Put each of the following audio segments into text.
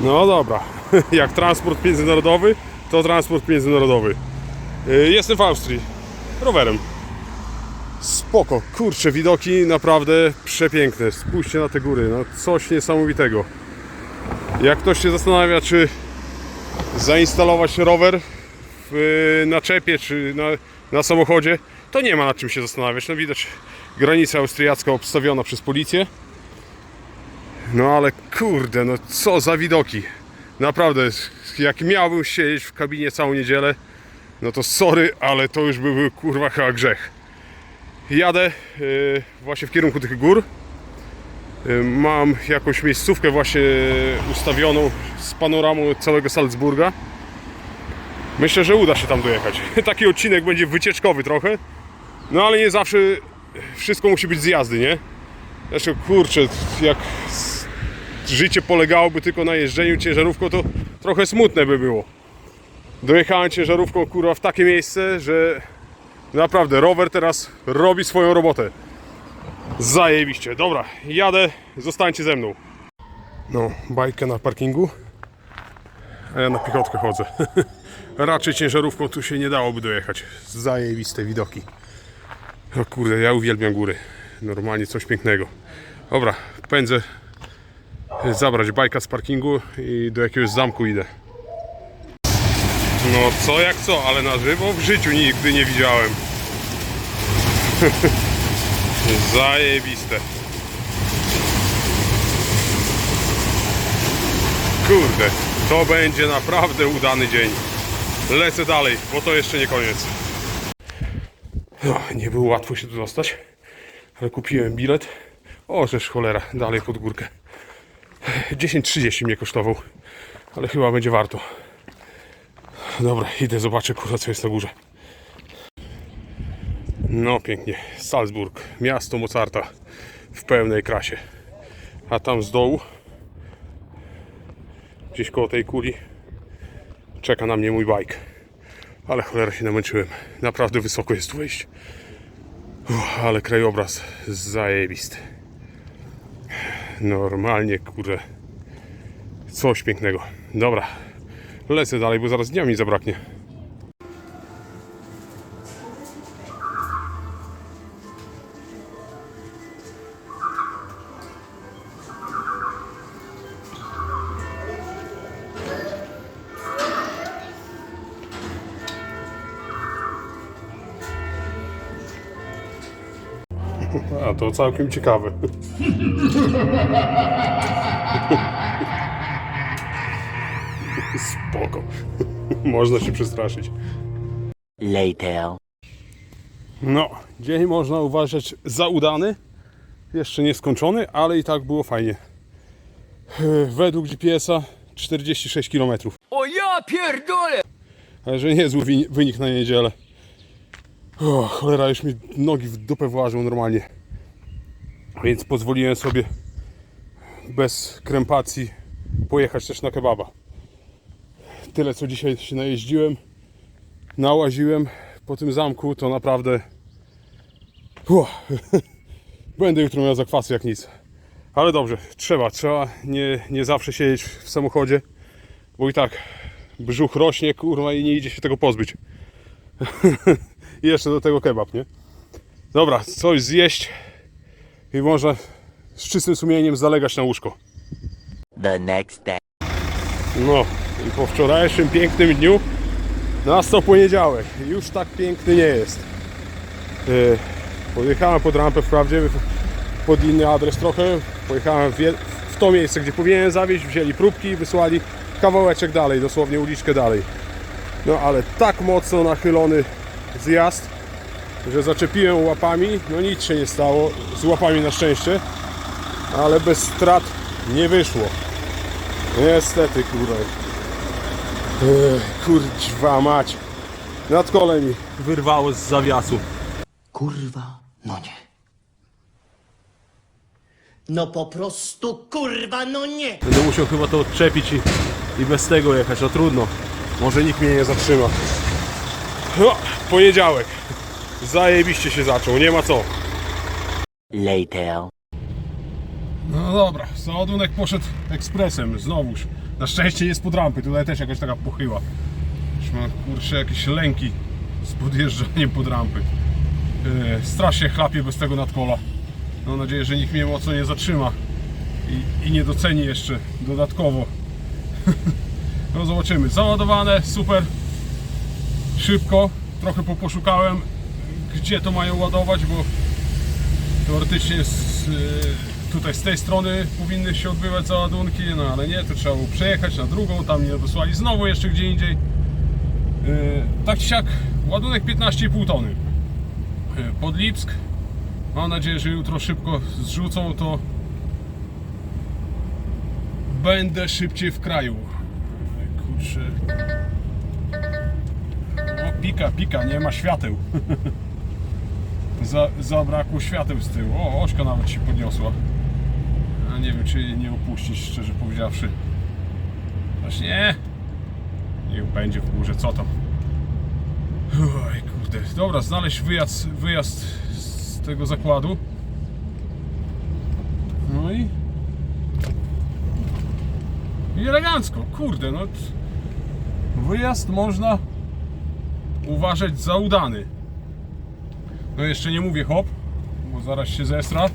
No dobra, jak transport międzynarodowy, to transport międzynarodowy. Y, Jestem w Austrii, rowerem. Spoko, kurczę, widoki naprawdę przepiękne. Spójrzcie na te góry, no coś niesamowitego. Jak ktoś się zastanawia, czy zainstalować rower w naczepie, czy na, na samochodzie, to nie ma nad czym się zastanawiać. No widać granica austriacka obstawiona przez policję. No ale kurde, no co za widoki. Naprawdę, jak miałbym siedzieć w kabinie całą niedzielę, no to sorry, ale to już byłby kurwa chyba grzech. Jadę yy, właśnie w kierunku tych gór. Yy, mam jakąś miejscówkę właśnie ustawioną z panoramą całego Salzburga. Myślę, że uda się tam dojechać. Taki odcinek będzie wycieczkowy trochę. No ale nie zawsze wszystko musi być z jazdy, nie? Zresztą kurczę, jak życie polegałoby tylko na jeżdżeniu ciężarówką, to trochę smutne by było. Dojechałem ciężarówką kurwa w takie miejsce, że naprawdę rower teraz robi swoją robotę. Zajebiście. Dobra, jadę, zostańcie ze mną. No, bajkę na parkingu, a ja na piechotkę chodzę. Raczej ciężarówką tu się nie dałoby dojechać. Zajebiste widoki. O kurde, ja uwielbiam góry. Normalnie coś pięknego. Dobra, pędzę zabrać bajka z parkingu i do jakiegoś zamku idę. No co jak co, ale na żywo w życiu nigdy nie widziałem. Zajebiste. Kurde, to będzie naprawdę udany dzień. Lecę dalej, bo to jeszcze nie koniec. No, nie było łatwo się tu dostać, ale kupiłem bilet. O, żeż cholera, dalej pod górkę. 10.30 mnie kosztował, ale chyba będzie warto. Dobra, idę, zobaczę, kurwa, co jest na górze. No, pięknie. Salzburg, miasto Mozarta w pełnej krasie. A tam z dołu, gdzieś koło tej kuli, czeka na mnie mój bike. Ale cholera się namęczyłem. Naprawdę wysoko jest tu wejść. Uff, ale krajobraz zajebisty. Normalnie, kurde. Coś pięknego. Dobra, lecę dalej, bo zaraz dnia mi zabraknie. Całkiem ciekawe. Spoko. Można się przestraszyć. Later. No, dzień można uważać za udany. Jeszcze nie skończony, ale i tak było fajnie. Według GPS-a 46 km. O ja pierdolę! Ale że niezły wynik na niedzielę. O, cholera, już mi nogi w dupę włażą normalnie. Więc pozwoliłem sobie bez krępacji pojechać też na kebaba. Tyle co dzisiaj się najeździłem, nałaziłem po tym zamku, to naprawdę Uff. będę jutro miał zakwasy jak nic. Ale dobrze, trzeba, trzeba nie, nie zawsze siedzieć w samochodzie, bo i tak brzuch rośnie, kurwa, i nie idzie się tego pozbyć. I jeszcze do tego kebab, nie? Dobra, coś zjeść i można z czystym sumieniem zalegać na łóżko. The next day. No i po wczorajszym pięknym dniu nastał poniedziałek. Już tak piękny nie jest. Yy, Pojechałem pod rampę wprawdzie pod inny adres trochę. Pojechałem w, w to miejsce, gdzie powinienem zawieźć. Wzięli próbki, wysłali kawałeczek dalej, dosłownie uliczkę dalej. No ale tak mocno nachylony zjazd, że zaczepiłem łapami. No nic się nie stało, z łapami na szczęście, ale bez strat nie wyszło. Niestety, kurwa. Ech, Kurczwa mać. Nadkole mi wyrwało z zawiasu. Kurwa, no nie. No po prostu kurwa, no nie! Będę musiał chyba to odczepić i, i bez tego jechać. No trudno. Może nikt mnie nie zatrzyma. No, poniedziałek. Zajebiście się zaczął, nie ma co. Later. No dobra, załadunek poszedł ekspresem, znowuż. Na szczęście jest pod rampy, tutaj też jakaś taka pochyła. Już mam kurczę jakieś lęki z podjeżdżaniem pod rampy. Yy, strasznie chlapie bez tego nadkola. Mam nadzieję, że nikt mnie mocno nie zatrzyma i, i nie doceni jeszcze dodatkowo. no zobaczymy. Załadowane, super. Szybko. Trochę poposzukałem, gdzie to mają ładować, bo teoretycznie z, tutaj z tej strony powinny się odbywać załadunki, no ale nie, to trzeba było przejechać na drugą, tam mnie odesłali znowu jeszcze gdzie indziej. Y, Tak czy siak, ładunek 15,5 tony. Y, Pod Lipsk. Mam nadzieję, że jutro szybko zrzucą, to będę szybciej w kraju. Kurczę. O, pika, pika, nie ma świateł. Za, zabrakło świateł z tyłu. O, ośka nawet się podniosła. A nie wiem, czy jej nie opuścić, szczerze powiedziawszy. Właśnie nie. Niech będzie w górze, co tam. Oj, kurde. Dobra, znaleźć wyjazd, wyjazd z tego zakładu. No i... I elegancko, kurde, no... Wyjazd można uważać za udany. No jeszcze nie mówię hop, bo zaraz się zestra. Eee,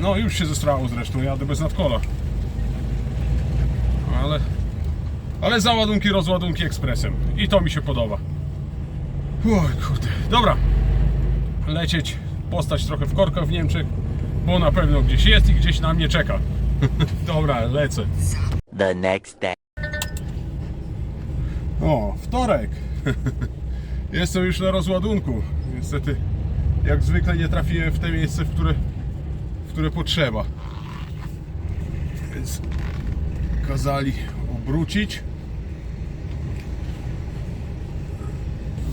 No już się zestrało zresztą, jadę bez nadkola. Ale, ale załadunki, rozładunki ekspresem. I to mi się podoba. Oj kurde, dobra. Lecieć, postać trochę w korkach w Niemczech, bo na pewno gdzieś jest i gdzieś na mnie czeka. dobra, lecę. The next day. O, wtorek. Jestem już na rozładunku. Niestety, jak zwykle nie trafiłem w te miejsce, w które, w które potrzeba. Więc kazali obrócić.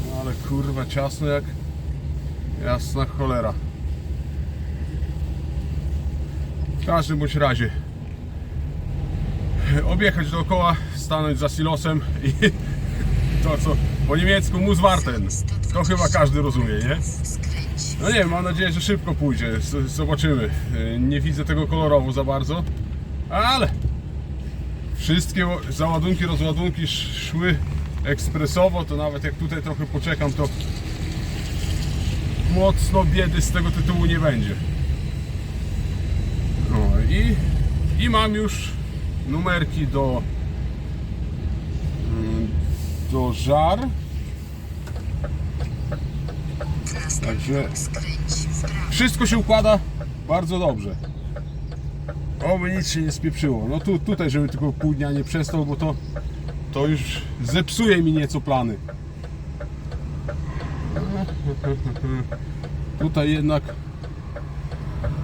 No ale kurwa ciasno jak jasna cholera. W każdym bądź razie objechać dookoła, stanąć za silosem i to co po niemiecku Muswarten. To chyba każdy rozumie, nie? No nie wiem, mam nadzieję, że szybko pójdzie. Zobaczymy. Y, Nie widzę tego kolorowo za bardzo, ale wszystkie załadunki, rozładunki sz- szły ekspresowo, to nawet jak tutaj trochę poczekam, to mocno biedy z tego tytułu nie będzie. No i, i mam już numerki do do żar. Także wszystko się układa bardzo dobrze. Oby nic się nie spieprzyło. No tu, tutaj, żeby tylko pół dnia nie przestał, bo to, to już zepsuje mi nieco plany. Tutaj jednak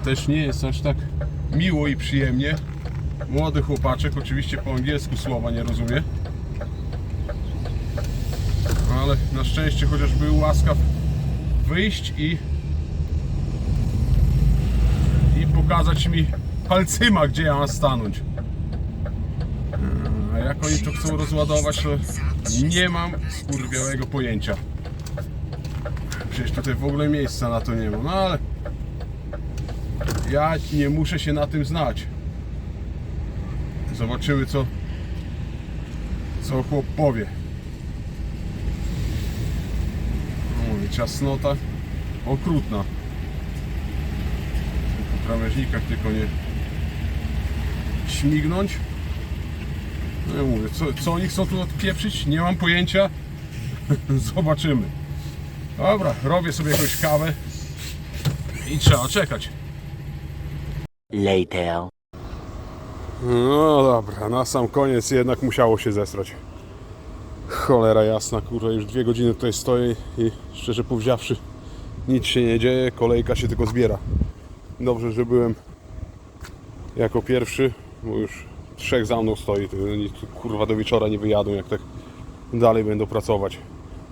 też nie jest aż tak miło i przyjemnie. Młody chłopaczek, oczywiście po angielsku słowa nie rozumie. Ale na szczęście chociaż był łaskaw wyjść i i pokazać mi palcyma, gdzie ja mam stanąć. A jak oni to chcą rozładować, to nie mam skurwiałego pojęcia. Przecież tutaj w ogóle miejsca na to nie ma. No ale ja nie muszę się na tym znać. Zobaczymy co co chłop powie. O, i ciasnota okrutna. Po krawężnikach tylko nie śmignąć. No ja mówię, co, co oni chcą tu odpieprzyć? Nie mam pojęcia. Zobaczymy. Dobra, robię sobie jakąś kawę i trzeba czekać. Later. No dobra, na sam koniec jednak musiało się zesrać. Cholera jasna, kurwa, już dwie godziny tutaj stoję i szczerze powiedziawszy nic się nie dzieje, kolejka się tylko zbiera. Dobrze, że byłem jako pierwszy, bo już trzech za mną stoi, kurwa do wieczora nie wyjadą, jak tak dalej będą pracować,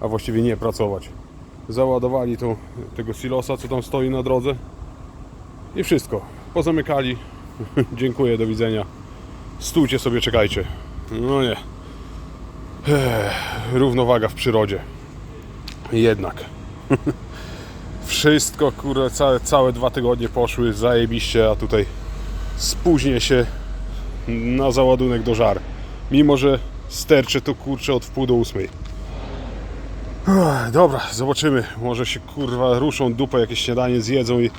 a właściwie nie pracować. Załadowali tą, tego silosa, co tam stoi na drodze i wszystko. Pozamykali. Dziękuję, do widzenia. Stójcie sobie, czekajcie. No nie. Ech, równowaga w przyrodzie. Jednak. Wszystko, kurde, całe, całe dwa tygodnie poszły zajebiście, a tutaj spóźnię się na załadunek do żar. Mimo, że sterczę to kurczę od wpół do ósmej. Ech, Dobra, zobaczymy. Może się kurwa ruszą dupę, jakieś śniadanie zjedzą i,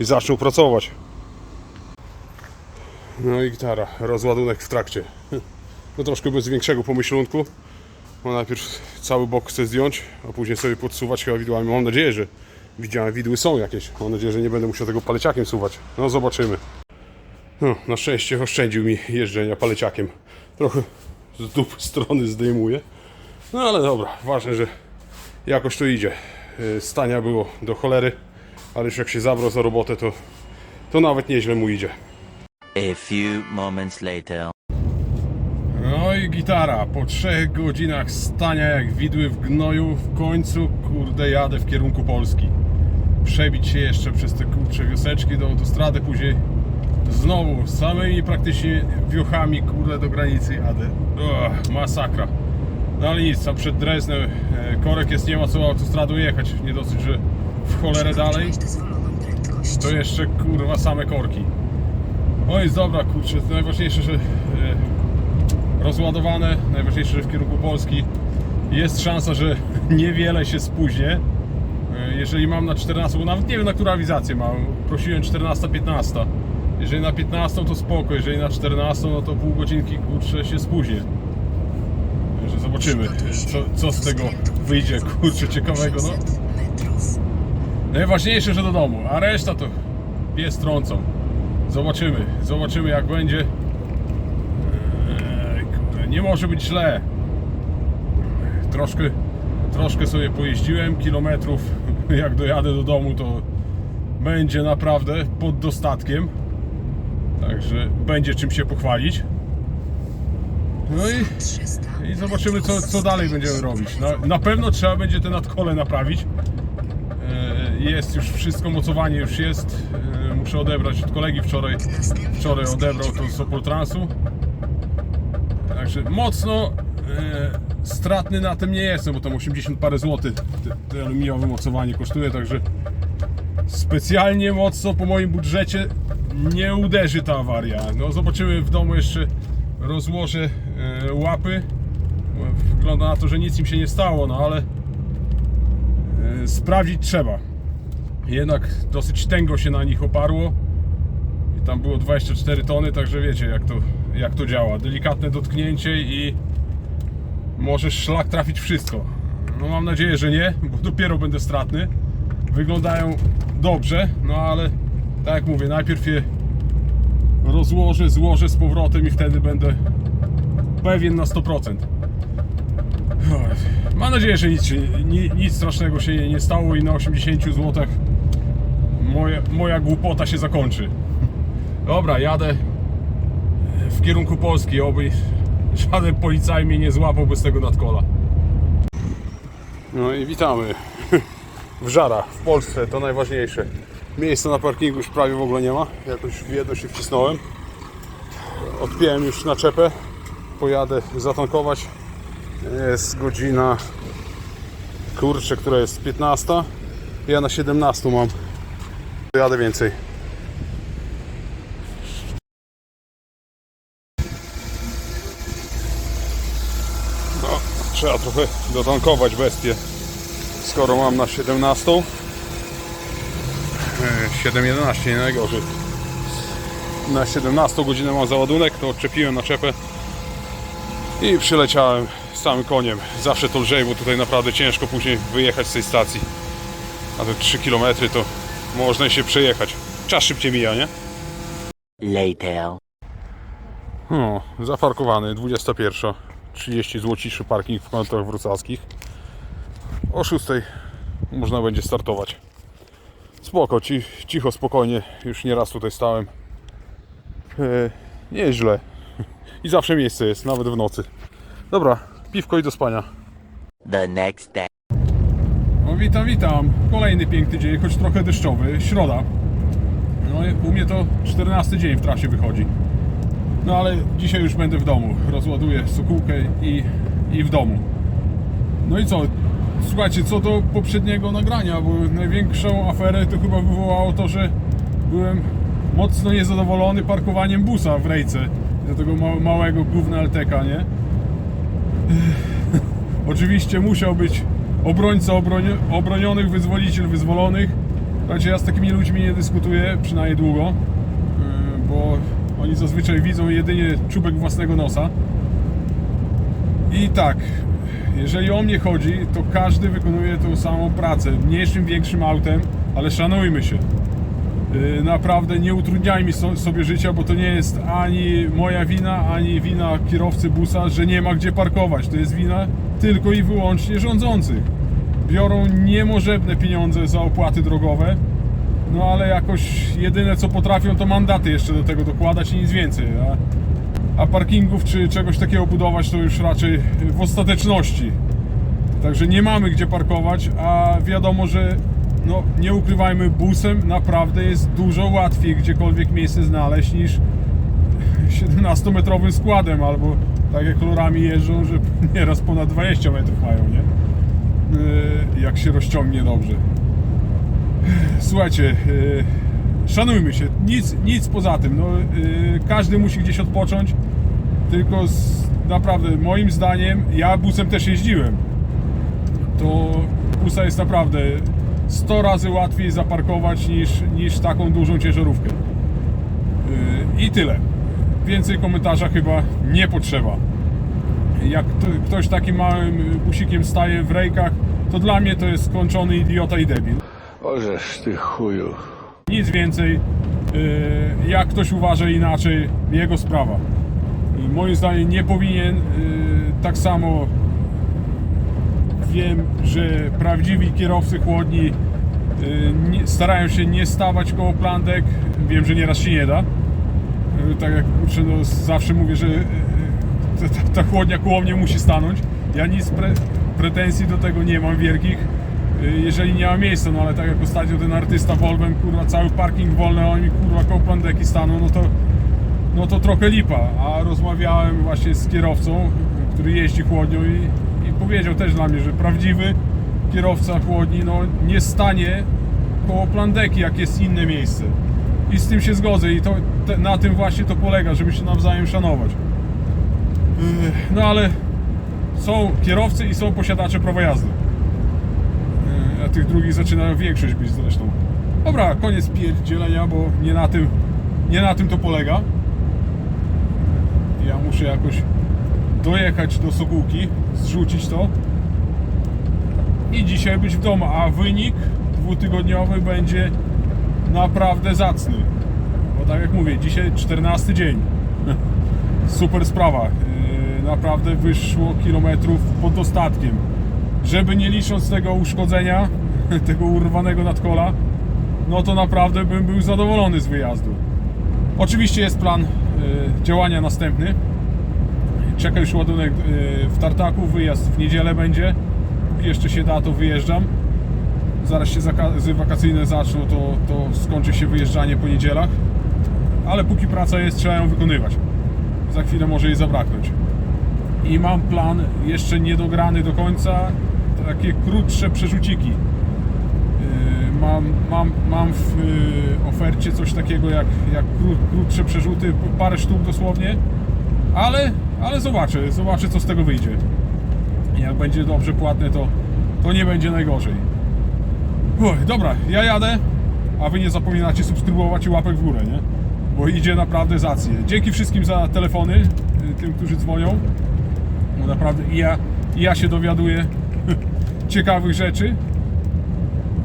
i zaczną pracować. No i gitara, rozładunek w trakcie. No troszkę bez większego pomyślunku. Bo najpierw cały bok chcę zdjąć, a później sobie podsuwać chyba widłami. Mam nadzieję, że widziałem widły są jakieś. Mam nadzieję, że nie będę musiał tego paleciakiem suwać. No zobaczymy. No, na szczęście oszczędził mi jeżdżenia paleciakiem. Trochę z dupy strony zdejmuje. No ale dobra, ważne, że jakoś to idzie. Yy, Stania było do cholery, ale już jak się zabrał za robotę, to, to nawet nieźle mu idzie. A few moments later. No i gitara. Po trzech godzinach stania jak widły w gnoju, w końcu kurde jadę w kierunku Polski. Przebić się jeszcze przez te kurcze wioseczki do autostrady, później znowu samymi praktycznie wiochami kurde do granicy jadę. Ugh, masakra. No ale nic, przed Dreznem e, korek jest, nie ma co autostradą jechać. Nie dosyć, że w cholerę dalej, to jeszcze kurwa same korki. O jest dobra, kurczę, to najważniejsze, że e, rozładowane, najważniejsze, że w kierunku Polski jest szansa, że niewiele się spóźnię. E, Jeżeli mam na 14, bo nawet nie wiem na którą awizację mam, prosiłem 14-15. Jeżeli na 15 to spoko, jeżeli na 14 no to pół godzinki kurczę się spóźnię. Także zobaczymy, co, co z tego wyjdzie, kurczę, ciekawego, no. Najważniejsze, że do domu, a reszta to pies trącą. Zobaczymy, zobaczymy jak będzie. Nie może być źle. Troszkę, troszkę sobie pojeździłem, kilometrów jak dojadę do domu to będzie naprawdę pod dostatkiem. Także będzie czym się pochwalić. No i, i zobaczymy co, co dalej będziemy robić. Na, na pewno trzeba będzie te nadkole naprawić. E, Jest już wszystko, mocowanie już jest. E, Muszę odebrać od kolegi wczoraj. Wczoraj odebrał to z Opoltransu. Także mocno e, stratny na tym nie jestem, bo tam 80 parę złotych te, te aluminiowe mocowanie kosztuje, także specjalnie mocno po moim budżecie nie uderzy ta awaria. No zobaczymy w domu jeszcze rozłożę e, łapy. Wygląda na to, że nic im się nie stało, no ale e, sprawdzić trzeba. Jednak dosyć tęgo się na nich oparło. I tam było 24 tony, także wiecie jak to, jak to działa. Delikatne dotknięcie i może szlak trafić wszystko. No mam nadzieję, że nie, bo dopiero będę stratny. Wyglądają dobrze, no ale tak jak mówię, najpierw je rozłożę, złożę z powrotem i wtedy będę pewien na 100%. Mam nadzieję, że nic, nic strasznego się nie- stało i na 80 zł moja, moja głupota się zakończy. Dobra, jadę kierunku Polski, oby żaden policaj mnie nie złapał bez tego nadkola. No i witamy w Żarach, w Polsce, to najważniejsze. Miejsca na parkingu już prawie w ogóle nie ma. Jakoś w jedno się wcisnąłem. Odpiąłem już naczepę. Pojadę zatankować. Jest godzina kurczę, która jest 15. Ja na 17 mam. Jadę więcej. No, trzeba trochę dotankować bestię. Skoro mam na 17. E, 7.11 nie najgorzej. Na 17 godzinę mam załadunek, to odczepiłem naczepę i przyleciałem z całym koniem. Zawsze to lżej, bo tutaj naprawdę ciężko później wyjechać z tej stacji. A te 3 km to można się przejechać. Czas szybciej mija, nie? Later. No, zaparkowany, 21. 30 złociszy parking w kątach wrocławskich. O 6 można będzie startować. Spoko, ci, cicho, spokojnie. Już nieraz tutaj stałem. E, nieźle. I zawsze miejsce jest, nawet w nocy. Dobra, piwko i do spania. The next day. No witam, witam. Kolejny piękny dzień, choć trochę deszczowy. Środa. No u mnie to 14 dzień w trasie wychodzi. No ale dzisiaj już będę w domu. Rozładuję sukułkę i, i w domu. No i co? słuchajcie, co do poprzedniego nagrania, bo największą aferę to chyba wywołało to, że byłem mocno niezadowolony parkowaniem busa w rejce do tego ma- małego gówna LTK, nie? Oczywiście musiał być obrońca obroni- obronionych, wyzwoliciel wyzwolonych. Słuchajcie, ja z takimi ludźmi nie dyskutuję, przynajmniej długo, yy, bo oni zazwyczaj widzą jedynie czubek własnego nosa. I tak, jeżeli o mnie chodzi, to każdy wykonuje tą samą pracę, mniejszym, większym autem, ale szanujmy się. Yy, Naprawdę nie utrudniajmy so- sobie życia, bo to nie jest ani moja wina, ani wina kierowcy busa, że nie ma gdzie parkować. To jest wina tylko i wyłącznie rządzących. Biorą niemożebne pieniądze za opłaty drogowe, no ale jakoś jedyne co potrafią to mandaty jeszcze do tego dokładać i nic więcej. A, a parkingów czy czegoś takiego budować to już raczej w ostateczności. Także nie mamy gdzie parkować, a wiadomo, że no nie ukrywajmy, busem naprawdę jest dużo łatwiej gdziekolwiek miejsce znaleźć niż 17-metrowym składem, albo tak jak kolorami jeżdżą, że nieraz ponad 20 metrów mają, nie? Yy, Jak się rozciągnie dobrze. Słuchajcie, yy, szanujmy się, nic, nic poza tym. No, yy, każdy musi gdzieś odpocząć, tylko z, naprawdę moim zdaniem, ja busem też jeździłem to busa jest naprawdę 100 razy łatwiej zaparkować niż, niż taką dużą ciężarówkę. Yy, I tyle. Więcej komentarza chyba nie potrzeba. Jak to, ktoś takim małym busikiem staje w rejkach, to dla mnie to jest skończony idiota i debil. Ożeż ty chuju. Nic więcej. Yy, Jak ktoś uważa inaczej, jego sprawa. Moim zdaniem nie powinien yy, tak samo wiem, że prawdziwi kierowcy chłodni nie, starają się nie stawać koło plantek. Wiem, że nieraz się nie da. Tak jak kurczę, no, zawsze mówię, że ta, ta, chłodnia koło mnie musi stanąć. Ja nic pre, pretensji do tego nie mam wielkich, jeżeli nie ma miejsca, no ale tak jak ostatnio ten artysta Volvem, kurwa, cały parking wolny, a oni kurwa koło planteki staną, no to no to trochę lipa. A rozmawiałem właśnie z kierowcą, który jeździ chłodnią i, i powiedział też dla mnie, że prawdziwy kierowca chłodni no, nie stanie koło plandeki, jak jest inne miejsce. I z tym się zgodzę i to, te, na tym właśnie to polega, żeby się nawzajem szanować. Yy, No ale są kierowcy i są posiadacze prawa jazdy. A tych drugich zaczyna większość być zresztą. Dobra, koniec pierdzielenia, bo nie na tym, nie na tym to polega. Ja muszę jakoś dojechać do Sokółki, zrzucić to i dzisiaj być w domu, a wynik dwutygodniowy będzie naprawdę zacny. Bo tak jak mówię, dzisiaj 14 dzień. Super sprawa. Yy, Naprawdę wyszło kilometrów pod dostatkiem. Żeby nie licząc tego uszkodzenia, tego urwanego nadkola, no to naprawdę bym był zadowolony z wyjazdu. Oczywiście jest plan y, działania następny. Czeka już ładunek y, w Tartaku, wyjazd w niedzielę będzie. Jeszcze się da, to wyjeżdżam. Zaraz się zakazy wakacyjne zaczną, to, to skończy się wyjeżdżanie po niedzielach. Ale póki praca jest, trzeba ją wykonywać. Za chwilę może jej zabraknąć. I mam plan jeszcze niedograny do końca, takie krótsze przerzuciki. Yy, Mam, mam, mam w yy, ofercie coś takiego jak, jak kró, krótsze przerzuty, parę sztuk dosłownie, ale, ale zobaczę, zobaczę co z tego wyjdzie. Jak będzie dobrze płatne, to, to nie będzie najgorzej. Uch, dobra, ja jadę, a wy nie zapominacie subskrybować i łapek w górę, nie? Bo idzie naprawdę zacnie. Dzięki wszystkim za telefony, yy, tym, którzy dzwonią. Bo naprawdę i ja, i ja się dowiaduję ciekawych rzeczy.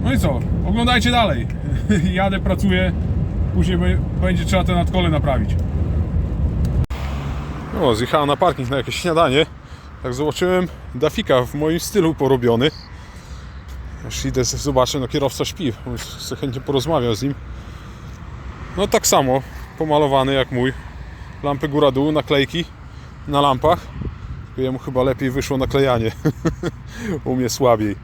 No i co? Oglądajcie dalej. Jadę, pracuję. Później będzie trzeba te nadkole naprawić. No, zjechałem na parking na jakieś śniadanie. Tak zobaczyłem Dafika w moim stylu porobiony. Aż idę, zobaczę, no kierowca śpi. sobie chętnie porozmawiam z nim. No tak samo, pomalowany jak mój. Lampy góra-dół, naklejki na lampach. Jemu chyba lepiej wyszło naklejanie. U mnie słabiej.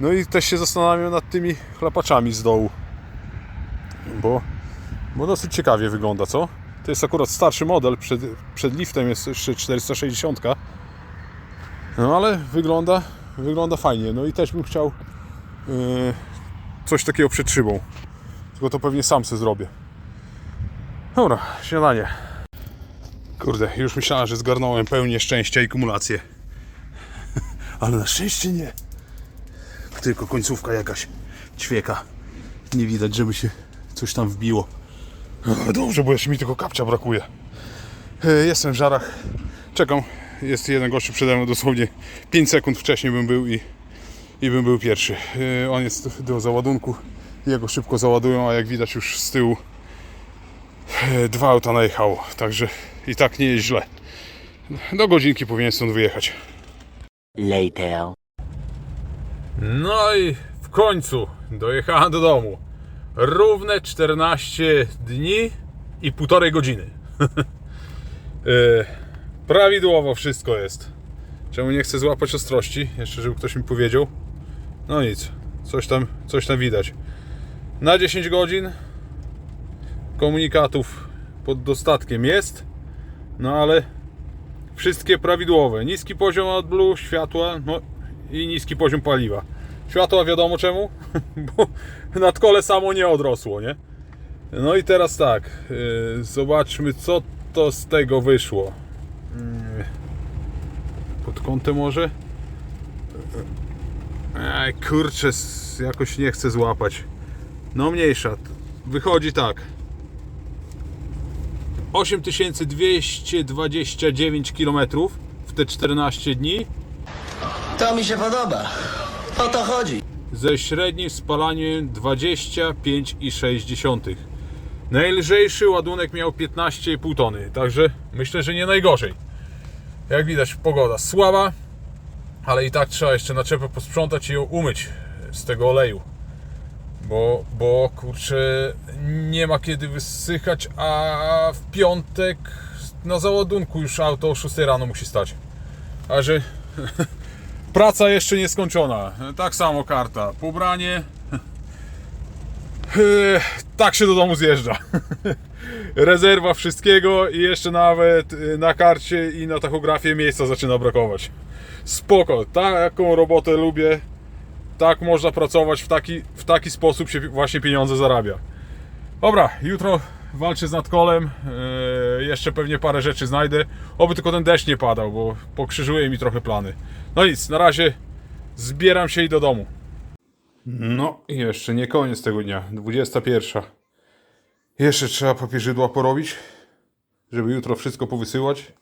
No i też się zastanawiam nad tymi chlapaczami z dołu. Bo, bo dosyć ciekawie wygląda, co? To jest akurat starszy model, przed, przed liftem jest jeszcze 460. No ale wygląda, wygląda fajnie. No i też bym chciał yy, coś takiego przed szybą. Tylko to pewnie sam sobie zrobię. Dobra, śniadanie. Kurde, już myślałem, że zgarnąłem pełnię szczęścia i kumulację. Ale na szczęście nie. Tylko końcówka jakaś ćwieka. Nie widać, żeby się coś tam wbiło. Dobrze, bo jeszcze mi tylko kapcia brakuje. E, Jestem w żarach. Czekam. Jest jeden gościu przede mną dosłownie 5 sekund wcześniej bym był i, i bym był pierwszy. E, On jest do załadunku. Jego szybko załadują, a jak widać już z tyłu dwa auta najechało. Także i tak nie jest źle. Do godzinki powinien stąd wyjechać. Later. No i w końcu dojechałem do domu. Równe 14 dni i półtorej godziny. E, Prawidłowo wszystko jest. Czemu nie chcę złapać ostrości? Jeszcze, żeby ktoś mi powiedział. No nic, coś tam, coś tam widać. Na 10 godzin komunikatów pod dostatkiem jest, no ale wszystkie prawidłowe. Niski poziom AdBlue, światła, no i niski poziom paliwa. Światła wiadomo czemu, bo nad kole samo nie odrosło, nie? No i teraz tak, yy, zobaczmy co to z tego wyszło. Yy, pod kątem może? Ej, kurczę, jakoś nie chcę złapać. No mniejsza. Wychodzi tak. 8229 km w te 14 dni To mi się podoba. O to chodzi. ze średnim spalaniem 25,6. Najlżejszy ładunek miał 15,5 tony, także myślę, że nie najgorzej. Jak widać, pogoda słaba, ale i tak trzeba jeszcze naczepę posprzątać i ją umyć z tego oleju. Bo, bo kurczę, nie ma kiedy wysychać, a w piątek na załadunku już auto o 6 rano musi stać. A że praca jeszcze nie skończona. Tak samo karta. Pobranie. Tak się do domu zjeżdża. Rezerwa wszystkiego i jeszcze nawet y, na karcie i na tachografie miejsca zaczyna brakować. Spoko, taką robotę lubię. Tak można pracować, w taki, w taki sposób się właśnie pieniądze zarabia. Dobra, jutro walczę z nadkolem. Eee, jeszcze pewnie parę rzeczy znajdę. Oby tylko ten deszcz nie padał, bo pokrzyżuje mi trochę plany. No nic, na razie zbieram się i do domu. No, i jeszcze nie koniec tego dnia. 21. Jeszcze trzeba papieżydła porobić, żeby jutro wszystko powysyłać.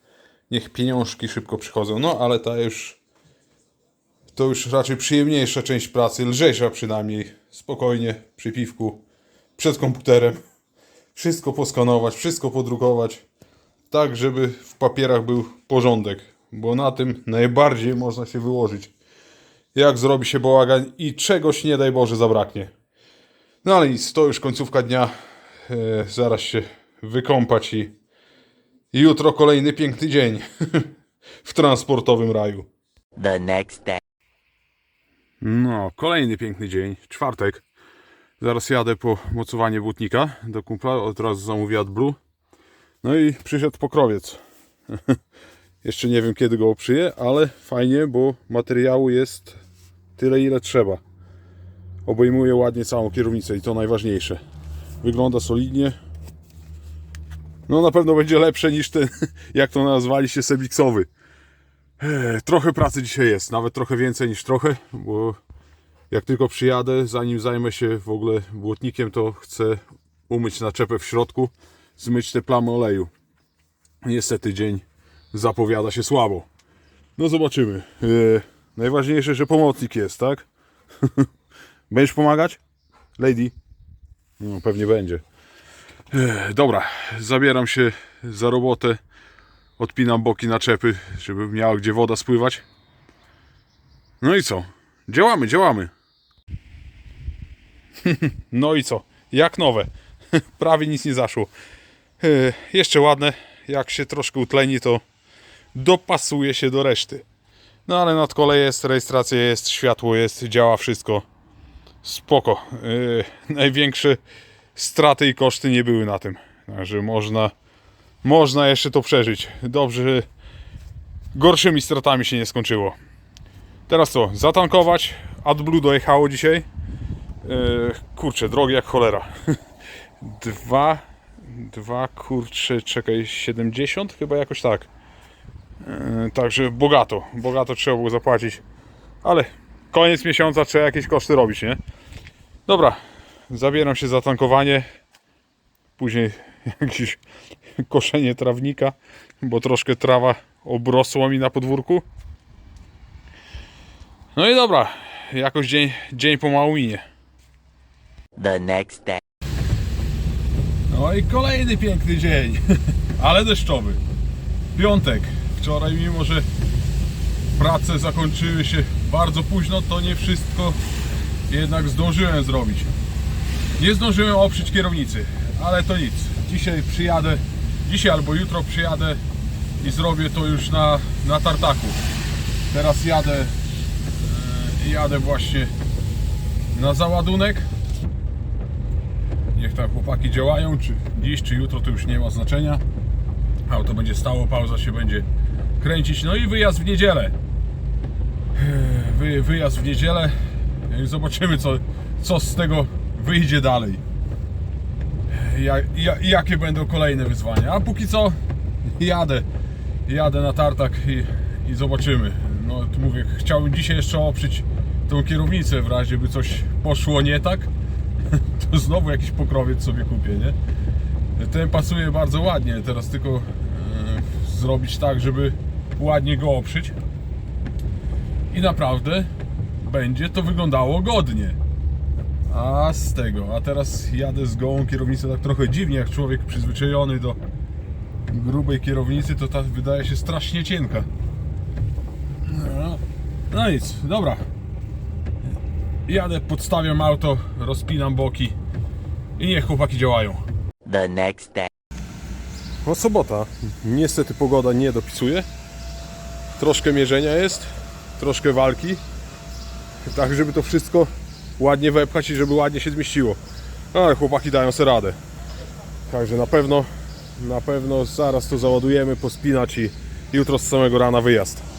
Niech pieniążki szybko przychodzą. No, ale ta już. To już raczej przyjemniejsza część pracy, lżejsza przynajmniej. Spokojnie, przy piwku, przed komputerem. Wszystko poskanować, wszystko podrukować. Tak, żeby w papierach był porządek, bo na tym najbardziej można się wyłożyć jak zrobi się bałagan i czegoś nie daj Boże zabraknie. No ale nic, to już końcówka dnia. E, zaraz się wykąpać i, jutro kolejny piękny dzień w transportowym raju. The next day. No, kolejny piękny dzień, czwartek. Zaraz jadę po mocowanie błotnika do kumpla, od razu zamówię AdBlue. No i przyszedł pokrowiec. Jeszcze nie wiem kiedy go oprzyję, ale fajnie, bo materiału jest tyle ile trzeba. Obejmuje ładnie całą kierownicę i to najważniejsze. Wygląda solidnie. No na pewno będzie lepsze niż ten, jak to nazwaliście, sebiksowy. Trochę pracy dzisiaj jest, nawet trochę więcej niż trochę, bo jak tylko przyjadę, zanim zajmę się w ogóle błotnikiem, to chcę umyć naczepę w środku, zmyć te plamy oleju. Niestety dzień zapowiada się słabo. No zobaczymy. Najważniejsze, że pomocnik jest, tak? Będziesz pomagać? Lady? No pewnie będzie. E, dobra, zabieram się za robotę. Odpinam boki naczepy, żeby miała gdzie woda spływać. No i co? Działamy, działamy. No i co? Jak nowe. Prawie nic nie zaszło. E, Jeszcze ładne. Jak się troszkę utleni, to dopasuje się do reszty. No ale nad kolej jest, rejestracja jest, światło jest, działa wszystko. Spoko. E, Największe straty i koszty nie były na tym. Także można, można jeszcze to przeżyć. Dobrze, gorszymi stratami się nie skończyło. Teraz co? Zatankować. AdBlue dojechało dzisiaj. Yy, kurczę, drogie jak cholera. Dwa, dwa, kurczę, czekaj, 70 chyba jakoś tak. Yy, także bogato, bogato trzeba było zapłacić. Ale koniec miesiąca trzeba jakieś koszty robić, nie? Dobra, zabieram się za tankowanie. Później jakieś koszenie trawnika, bo troszkę trawa obrosła mi na podwórku. No i dobra, jakoś dzień, dzień pomału minie. The next day. No i kolejny piękny dzień, ale deszczowy. Piątek. Wczoraj, mimo że prace zakończyły się bardzo późno, to nie wszystko jednak zdążyłem zrobić. Nie zdążyłem oprzeć kierownicy, ale to nic. Dzisiaj przyjadę, dzisiaj albo jutro przyjadę i zrobię to już na, na tartaku. Teraz jadę, e, jadę właśnie na załadunek. Niech tam chłopaki działają, czy dziś, czy jutro, to już nie ma znaczenia. Auto będzie stało, pauza się będzie kręcić. No i wyjazd w niedzielę. Wy, wyjazd w niedzielę. I zobaczymy, co, co z tego wyjdzie dalej. Ja, ja, jakie będą kolejne wyzwania. A póki co jadę. Jadę na tartak i, i zobaczymy. No mówię, chciałbym dzisiaj jeszcze oprzeć tą kierownicę w razie by coś poszło nie tak to znowu jakiś pokrowiec sobie kupię, nie? Ten pasuje bardzo ładnie, teraz tylko e, zrobić tak, żeby ładnie go oprzeć i naprawdę będzie to wyglądało godnie. A z tego, a teraz jadę z gołą kierownicą tak trochę dziwnie, jak człowiek przyzwyczajony do grubej kierownicy, to ta wydaje się strasznie cienka. No, no nic, dobra, Jadę, podstawiam auto, rozpinam boki i niech chłopaki działają. The next day. No sobota. Niestety pogoda nie dopisuje. Troszkę mierzenia jest, troszkę walki. Tak, żeby to wszystko ładnie wepchać i żeby ładnie się zmieściło. Ale chłopaki dają sobie radę. Także na pewno, na pewno zaraz to załadujemy, pospinać i jutro z samego rana wyjazd.